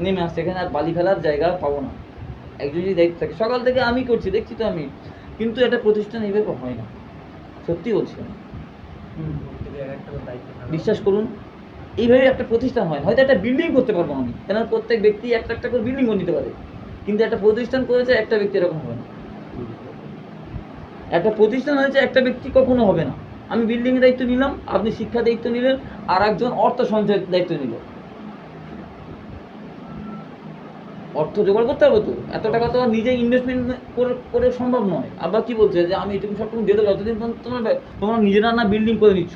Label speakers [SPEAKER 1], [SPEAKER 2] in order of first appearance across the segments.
[SPEAKER 1] নেমে আসছে এখানে আর বালি ফেলার জায়গা পাবো না। একজন যদি দায়িত্ব থাকে সকাল থেকে আমি করছি দেখছি তো আমি। কিন্তু একটা প্রতিষ্ঠান এইভাবে হয় না। সত্যি বলছি আমি। বিশ্বাস করুন এইভাবে একটা প্রতিষ্ঠান হয় হয়তো একটা বিল্ডিং করতে পারব আমি। কেন প্রত্যেক ব্যক্তি একটা একটা করে বিল্ডিং নিতে পারে। কিন্তু একটা প্রতিষ্ঠান করেছে একটা ব্যক্তি এরকম হবে না। একটা প্রতিষ্ঠান হয়েছে একটা ব্যক্তি কখনো হবে না। আমি বিল্ডিং এর দায়িত্ব নিলাম আপনি শিক্ষা দায়িত্ব নিলেন আর একজন অর্থ সঞ্চয়ের দায়িত্ব নিল অর্থ জোগাড় করতে হবে তো। এত টাকা তো নিজে ইনভেস্টমেন্ট করে করে সম্ভব নয়। আব্বা কি বলছে যে, আমি এটুকু সবটুকু দিয়ে দেবো, যতদিন তোমার তোমরা নিজেরা না বিল্ডিং করে নিচ্ছ।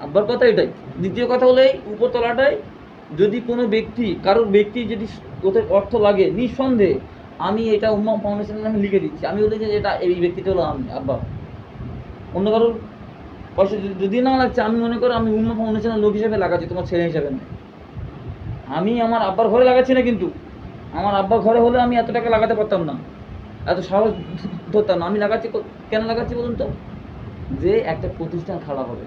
[SPEAKER 1] আব্বার কথা এটাই। দ্বিতীয় কথা হলো এই উপরতলাটায় যদি কোনো ব্যক্তি, কারোর ব্যক্তি যদি ওদের অর্থ লাগে, নিঃসন্দেহে আমি এটা উম্মা ফাউন্ডেশনের নামে লিখে দিচ্ছি। আমি বলি যে এটা এই ব্যক্তিটা হলো আমি, আব্বা। অন্য কারোর পয়সা যদি- না লাগছে, আমি মনে করি আমি উম্মা ফাউন্ডেশনের লোক হিসেবে লাগাচ্ছি, তোমার ছেলে হিসেবে নয়। আমি আমার আব্বার ঘরে লাগাচ্ছি না কিন্তু। আমার আব্বা ঘরে হলে আমি এত টাকা লাগাতে পারতাম না। এত সাহস ধরতাম না। আমি লাগাচ্ছি কেন লাগাচ্ছি বলুন তো? যে একটা প্রতিষ্ঠান খারাপ হবে।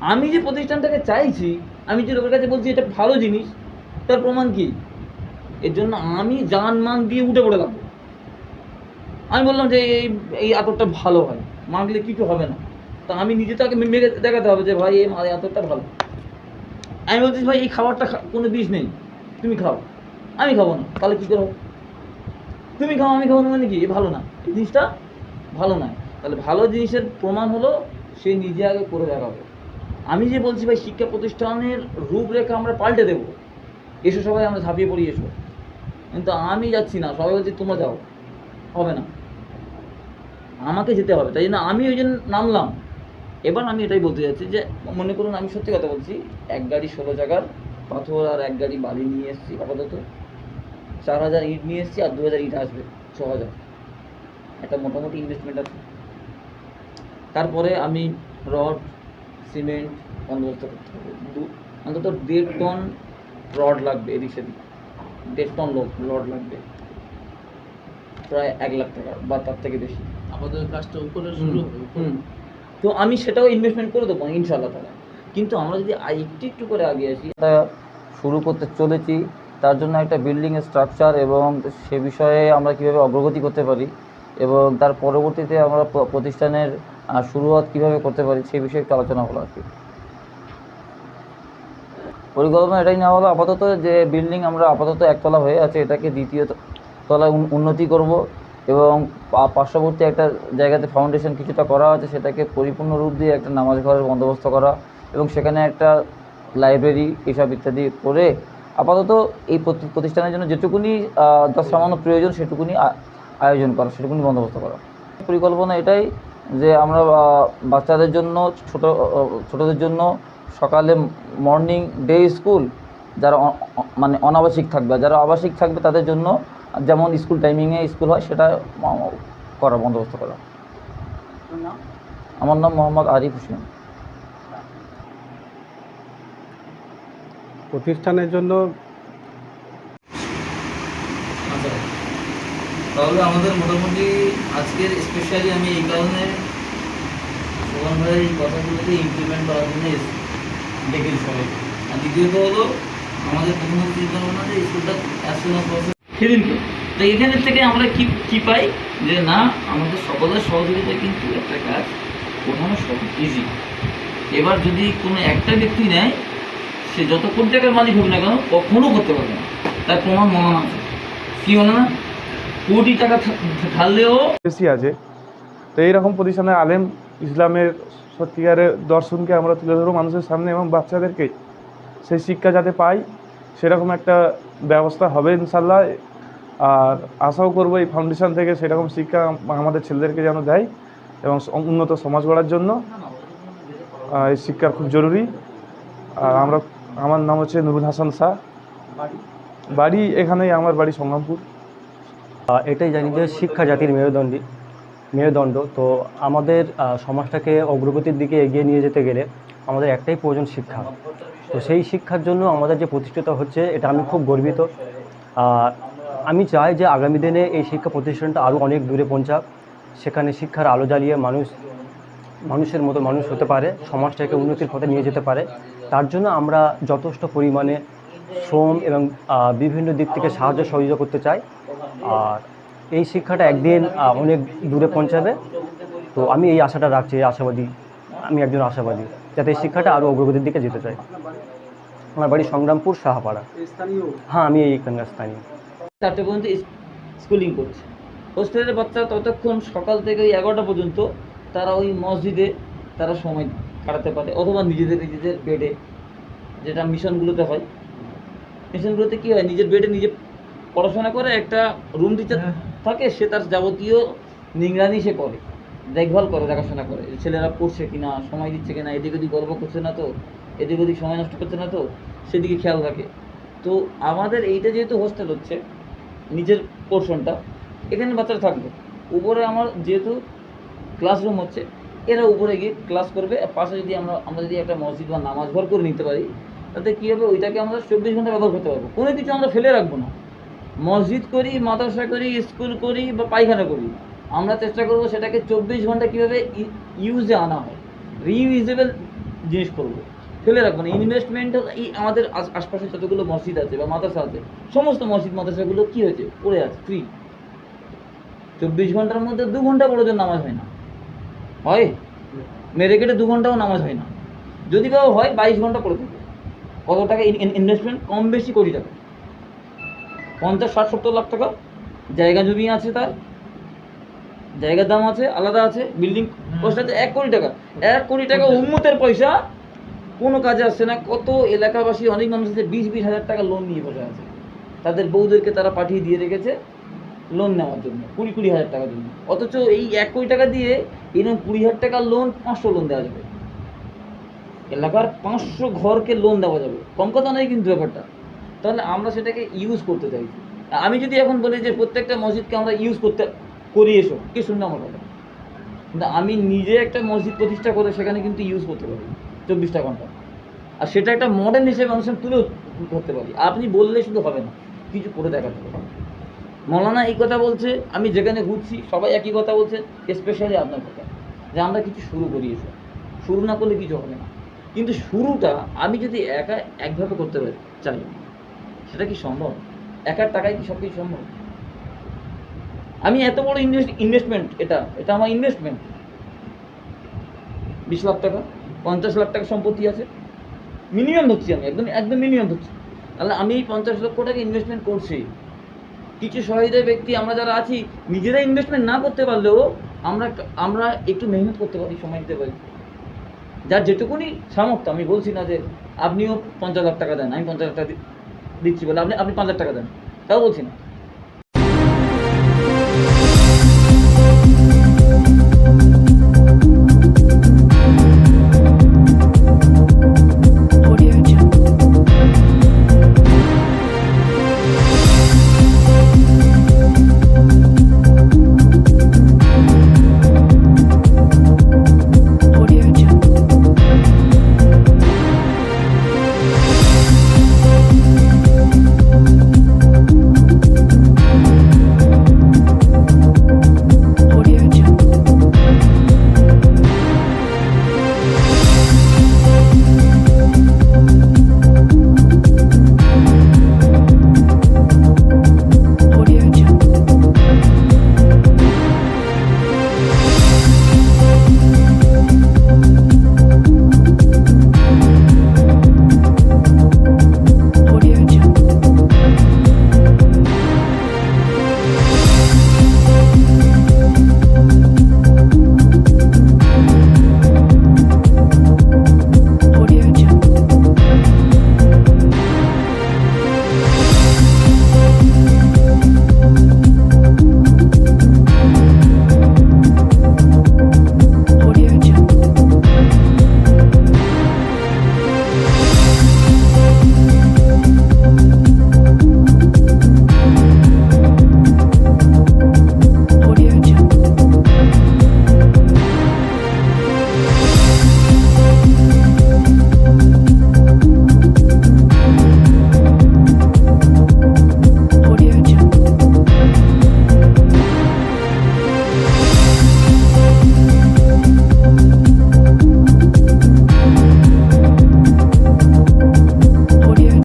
[SPEAKER 1] আমি যে প্রতিষ্ঠানটাকে চাইছি, আমি যে লোকের কাছে বলছি এটা ভালো জিনিস, তার প্রমাণ কি? এর জন্য আমি জান মান দিয়ে উঠে পড়ে লাগবো। আমি বললাম যে এই এই আতরটা ভালো হয়। মাগলে কিছু হবে না। তা আমি নিজে তাকে মেঘে দেখাতে হবে যে ভাই, এই আতরটা ভালো। আমি বলছি, ভাই, এই খাবারটা কোনো বিষ নেই। তুমি খাও। আমি খাব না, তাহলে কী করব তুমি খাও, আমি খাব না মানে কি? ভালো না। এই জিনিসটা ভালো না তাহলে ভালো জিনিসের প্রমাণ হলো সে নিজে আগে করে দেখাবে আমি যে বলছি ভাই, শিক্ষা প্রতিষ্ঠানের রূপরেখা আমরা পাল্টে দেবো। এসো সবাই, আমরা ঝাঁপিয়ে পড়ি, এসো। কিন্তু আমি যাচ্ছি না। সবাই বলছি, তোমরা যাও। হবে না। আমাকে যেতে হবে। তাই জন্য আমি ওই জন্য নামলাম। এবার আমি এটাই বলতে যাচ্ছি যে, মনে করুন, আমি সত্যি কথা বলছি, এক গাড়ি ষোলো জায়গার পাথর আর এক গাড়ি বালি নিয়ে এসেছি আপাতত। চার হাজার ইট নিয়ে এসেছি আর দু হাজার ইট আসবে ছ হাজার। একটা মোটামুটি ইনভেস্টমেন্ট আছে। তারপরে আমি রড সিমেন্ট বন্দোবস্ত করতে হবে। অন্তত দেড় টন রড লাগবে এদিক সেদিক। দেড় টন রড লাগবে। প্রায় এক লাখ টাকা বা তার থেকে বেশি।
[SPEAKER 2] আমাদের কাজটা উপরে শুরু
[SPEAKER 1] হুম তো আমি সেটাও ইনভেস্টমেন্ট করে দেবো ইনশাল্লাহ তাহলে। কিন্তু আমরা যদি একটু একটু করে আগে আসি শুরু করতে চলেছি। তার জন্য একটা বিল্ডিংয়ের স্ট্রাকচার এবং সে বিষয়ে আমরা কীভাবে অগ্রগতি করতে পারি এবং তার পরবর্তীতে আমরা প্রতিষ্ঠানের শুরুয়াত কীভাবে করতে পারি সেই বিষয়ে একটু আলোচনা হলো আর কি। পরিকল্পনা এটাই নেওয়া হলো আপাতত যে বিল্ডিং আমরা আপাতত একতলা হয়ে আছে, এটাকে দ্বিতীয় তলায় উন্নতি করব এবং পার্শ্ববর্তী একটা জায়গাতে ফাউন্ডেশন কিছুটা করা আছে, সেটাকে পরিপূর্ণ রূপ দিয়ে একটা নামাজ ঘরের বন্দোবস্ত করা এবং সেখানে একটা লাইব্রেরি এসব ইত্যাদি করে আপাতত এই প্রতি- প্রতিষ্ঠানের জন্য যেটুকুনি যা সামান্য প্রয়োজন সেটুকুনি আয়োজন করা সেটুকুনি বন্দোবস্ত করা। পরিকল্পনা এটাই যে আমরা বাচ্চাদের জন্য ছোট ছোটদের জন্য সকালে মর্নিং ডে স্কুল যারা মানে অনাবাসিক থাকবে যারা আবাসিক থাকবে তাদের জন্য যেমন স্কুল টাইমিংয়ে স্কুল হয় সেটা করা বন্দোবস্ত করা। আমার নাম মোহাম্মদ আরিফ হোসেন।
[SPEAKER 3] প্রতিষ্ঠানের জন্য
[SPEAKER 1] আচ্ছা তাহলে আমাদের মোটামুটি আজকের স্পেশালি আমি এই কারণে সোহান ভাইয়ের এই কথাগুলোকে ইমপ্লিমেন্ট করার জন্য ডেকেছি সবাই। আর দ্বিতীয়ত হলো আমাদের প্রথমত চিন্তা ভাবনা যে স্কুলটা সুন অ্যাজ তো। এখানের থেকে আমরা কি কি পাই? যে না আমাদের সকলের সহযোগিতা কিন্তু একটা কাজ ওঠানো সব ইজি এবার যদি কোনো একটা ব্যক্তি নেয় সে যত কোটি টাকার মালিক হোক না কেন, কখনো করতে পারবে না। তার প্রমাণ মনে আছে। কি বলে না? কোটি টাকা ঢাললেও
[SPEAKER 3] বেশি আছে। তো এইরকম প্রতিষ্ঠানে আলেম ইসলামের সত্যিকারের দর্শনকে আমরা তুলে ধরবো মানুষের সামনে এবং বাচ্চাদেরকে। সেই শিক্ষা যাতে পাই, সেরকম একটা ব্যবস্থা হবে ইনশাল্লাহ আর আশাও করব এই ফাউন্ডেশন থেকে সেরকম শিক্ষা আমাদের ছেলেদেরকে যেন দেয় এবং উন্নত সমাজ গড়ার জন্য। এই শিক্ষা খুব জরুরি। আর আমরা আমার নাম হচ্ছে নুরুল হাসান শাহ। বাড়ি? এখানেই আমার বাড়ি সংগ্রামপুর।
[SPEAKER 4] এটাই জানি যে শিক্ষা জাতির মেরুদণ্ডী মেরুদণ্ড। তো আমাদের সমাজটাকে অগ্রগতির দিকে এগিয়ে নিয়ে যেতে গেলে আমাদের একটাই প্রয়োজন শিক্ষা। তো সেই শিক্ষার জন্য আমাদের যে প্রতিষ্ঠিত হচ্ছে এটা আমি খুব গর্বিত। আর আমি চাই যে আগামী দিনে এই শিক্ষা প্রতিষ্ঠানটা আরও অনেক দূরে পৌঁছাক। সেখানে শিক্ষার আলো জ্বালিয়ে মানুষ মানুষের মতো মানুষ হতে পারে সমাজটাকে উন্নতির পথে নিয়ে যেতে পারে। তার জন্য আমরা যথেষ্ট পরিমাণে শ্রম এবং বিভিন্ন দিক থেকে সাহায্য সহযোগিতা করতে চাই। আর এই শিক্ষাটা একদিন অনেক দূরে পৌঁছাবে। তো আমি এই আশাটা রাখছি, এই আশাবাদী, আমি একজন আশাবাদী, যাতে এই শিক্ষাটা আরও অগ্রগতির দিকে যেতে চাই। আমার বাড়ি সংগ্রামপুর, সাহাপাড়া। হ্যাঁ আমি এইখানকার স্থানীয়।
[SPEAKER 1] চারটে পর্যন্ত স্কুলিং করছে। হোস্টেলের বাচ্চারা ততক্ষণ সকাল থেকে ওই এগারোটা পর্যন্ত তারা ওই মসজিদে তারা সময় কাটাতে পারে অথবা নিজেদের নিজেদের বেডে যেটা মিশনগুলোতে হয়। মিশনগুলোতে কী হয় নিজের বেডে নিজে পড়াশোনা করে একটা রুম টিচার থাকে সে তার যাবতীয় নিগরানি সে করে দেখভাল করে দেখাশোনা করে। ছেলেরা পড়ছে কিনা সময় দিচ্ছে কিনা এদিক ওদিক গর্ব করছে না তো এদিক ওদিক সময় নষ্ট করছে না তো সেদিকে খেয়াল রাখে। তো আমাদের এইটা যেহেতু হোস্টেল হচ্ছে নিজের পোর্শনটা এখানে বাচ্চারা থাকবে। উপরে আমার যেহেতু ক্লাসরুম হচ্ছে এরা উপরে গিয়ে ক্লাস করবে পাশে যদি আমরা আমরা যদি একটা মসজিদ বা নামাজ ঘর করে নিতে পারি, তাতে কী হবে? ওইটাকে আমরা চব্বিশ ঘণ্টা ব্যবহার করতে পারব। কোনো কিছু আমরা ফেলে রাখব না। মসজিদ করি, মাদ্রাসা করি, স্কুল করি বা পায়খানা করি, আমরা চেষ্টা করব সেটাকে চব্বিশ ঘণ্টা কীভাবে ইউজে আনা হয় রিইউজেবল জিনিস করব। ফেলে রাখব না। ইনভেস্টমেন্ট এই আমাদের আশ- আশপাশে যতগুলো মসজিদ আছে বা মাদ্রাসা আছে, সমস্ত মসজিদ, মাদ্রাসাগুলো কী হয়েছে? পড়ে আছে ফ্রি চব্বিশ ঘণ্টার মধ্যে দু ঘণ্টা বড়দের নামাজ হয় না। হয়? মেরে কেটে দু ঘন্টাও নামাজ হয় না। যদি বা হয় বাইশ ঘণ্টা পড়ে থাকে কত টাকা ইনভেস্টমেন্ট কম বেশি কোটি টাকা। পঞ্চাশ ষাট সত্তর লাখ টাকা। জায়গা জমি আছে তার। জায়গার দাম আছে আলাদা আছে বিল্ডিং কস্ট আছে এক কোটি টাকা। এক কোটি টাকা উন্মতের পয়সা। কোনো কাজে আসছে না। কত এলাকাবাসী অনেক মানুষ আছে বিশ বিশ হাজার টাকা লোন নিয়ে বসে আছে। তাদের বউদেরকে তারা পাঠিয়ে দিয়ে রেখেছে। লোন নেওয়ার জন্য, কুড়ি কুড়ি হাজার টাকার জন্য। অথচ এই এক কোটি টাকা দিয়ে এরকম কুড়ি হাজার টাকার লোন পাঁচশো লোন দেওয়া যাবে। এলাকার পাঁচশো ঘরকে লোন দেওয়া যাবে। কম কথা নয় কিন্তু ব্যাপারটা। তাহলে আমরা সেটাকে ইউজ করতে চাইছি। আমি যদি এখন বলি যে প্রত্যেকটা মসজিদকে আমরা ইউজ করতে করি, এসো, কে শুনবে আমার কথা? কিন্তু আমি নিজে একটা মসজিদ প্রতিষ্ঠা করে সেখানে কিন্তু ইউজ করতে পারি, চব্বিশটা ঘণ্টা। আর সেটা একটা মডার্ন হিসেবে মানুষের তুলেও করতে পারি। আপনি বললে শুধু হবে না, কিছু করে দেখাতে হবে। মৌলানা এই কথা বলছে, আমি যেখানে ঘুরছি সবাই একই কথা বলছে স্পেশালি আপনার কথা, যে আমরা কিছু শুরু করি এসব। শুরু না করলে কিছু হবে না। কিন্তু শুরুটা আমি যদি একা একভাবে করতে চাই। সেটা কি সম্ভব? একার টাকায় কি সব কিছু সম্ভব? আমি এত বড় ইনভেস্ট ইনভেস্টমেন্ট এটা এটা আমার ইনভেস্টমেন্ট বিশ লাখ টাকা, পঞ্চাশ লাখ টাকা সম্পত্তি আছে। মিনিমাম ধরছি আমি, একদম একদম মিনিমাম ধরছি। তাহলে আমি এই পঞ্চাশ লক্ষ টাকা ইনভেস্টমেন্ট করছি। কিছু সহৃদয় ব্যক্তি আমরা যারা আছি নিজেরা ইনভেস্টমেন্ট না করতে পারলেও আমরা আমরা একটু মেহনত করতে পারি, সময় দিতে পারি। যার যেটুকুনি সামর্থ্য, আমি বলছি না যে আপনিও পঞ্চাশ হাজার টাকা দেন, আমি পঞ্চাশ হাজার টাকা দিচ্ছি বলে আপনি আপনি পাঁচ হাজার টাকা দেন, তাও বলছি না।